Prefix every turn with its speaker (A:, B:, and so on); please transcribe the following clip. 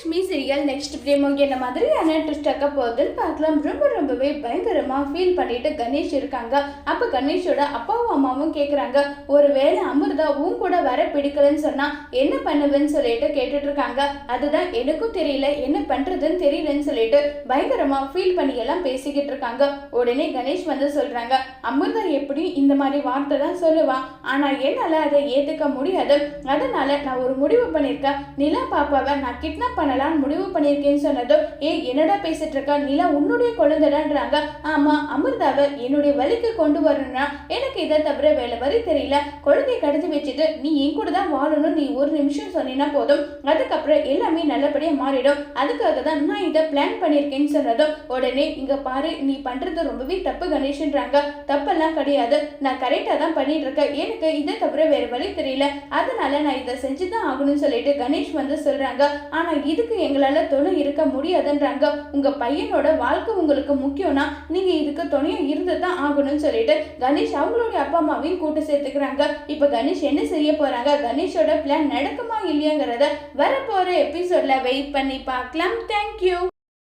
A: Lakshmi serial next பிரேமோ என்ன மாதிரியான ட்விஸ்டாக்க போகுதுன்னு பார்க்கலாம். ரொம்ப ரொம்பவே பயங்கரமாக ஃபீல் பண்ணிட்டு கணேஷ் இருக்காங்க. அப்போ கணேஷோட அப்பாவும் அம்மாவும் கேக்குறாங்க ஒருவேளை அமிர்தா உன் கூட வர பிடிக்கலன்னு சொன்னால் என்ன பண்ணுவேன்னு சொல்லிட்டு கேட்டுட்டு இருக்காங்க. அதுதான் எனக்கும் தெரியல. என்ன பண்ணுறதுன்னு தெரியலன்னு சொல்லிட்டு பயங்கரமாக ஃபீல் பண்ணி எல்லாம் பேசிக்கிட்டு இருக்காங்க. உடனே கணேஷ் வந்து சொல்றாங்க அமிர்தா எப்படியும் இந்த மாதிரி வார்த்தை தான் சொல்லுவான் ஆனால் என்னால் அதை ஏற்றுக்க முடியாது. அதனால் நான் ஒரு முடிவு பண்ணியிருக்கேன். நிலா பாப்பாவை நான் கிட்னாப் பண்ணலாம் முடிவு பண்ணியிருக்கேன்னு சொன்னதும் ஏ என்னடா பேசிட்டு இருக்கா? நிலா உன்னுடைய குழந்தைடான்றாங்க. ஆமா அமிர்தாவை என்னுடைய வழிக்கு கொண்டு வரணும்னா எனக்கு இதை தவிர வேலை வரி தெரியல. குழந்தைய கடத்தி வச்சுட்டு நீ என் கூட தான் வாழணும் நீ ஒரு நிமிஷம் சொன்னீங்கன்னா போதும். அதுக்கப்புறம் எல்லாமே நல்லபடியா மாறிடும். அதுக்காக தான் நான் இதை பிளான் பண்ணியிருக்கேன்னு சொன்னதும் உடனே இங்க பாரு நீ பண்றது ரொம்பவே தப்பு கணேஷ்ன்றாங்க. தப்பெல்லாம் கிடையாது. நான் கரெக்டாக தான் பண்ணிட்டு இருக்கேன். எனக்கு இதை தவிர வேற வழி தெரியல. அதனால நான் இதை செஞ்சு தான் ஆகணும்னு சொல்லிட்டு கணேஷ் வந்து சொல்றாங்க. ஆனா இதுக்கு எங்களால துணை இருக்க முடியாதுன்றாங்க உங்க பையனோட வாழ்க்கை உங்களுக்கு முக்கியம்னா நீங்க இதுக்கு துணையா இருந்து தான் ஆகணும்னு சொல்லிட்டு கணேஷ் அவங்களுடைய அப்பா அம்மாவையும் கூட்டு சேர்த்துக்கிறாங்க. இப்ப கணேஷ் என்ன செய்ய போறாங்க? கணேஷோட பிளான் நடக்குமா இல்லையாங்கிறத வரப்போற எபிசோட்ல வெயிட் பண்ணி பார்க்கலாம். தேங்க்யூ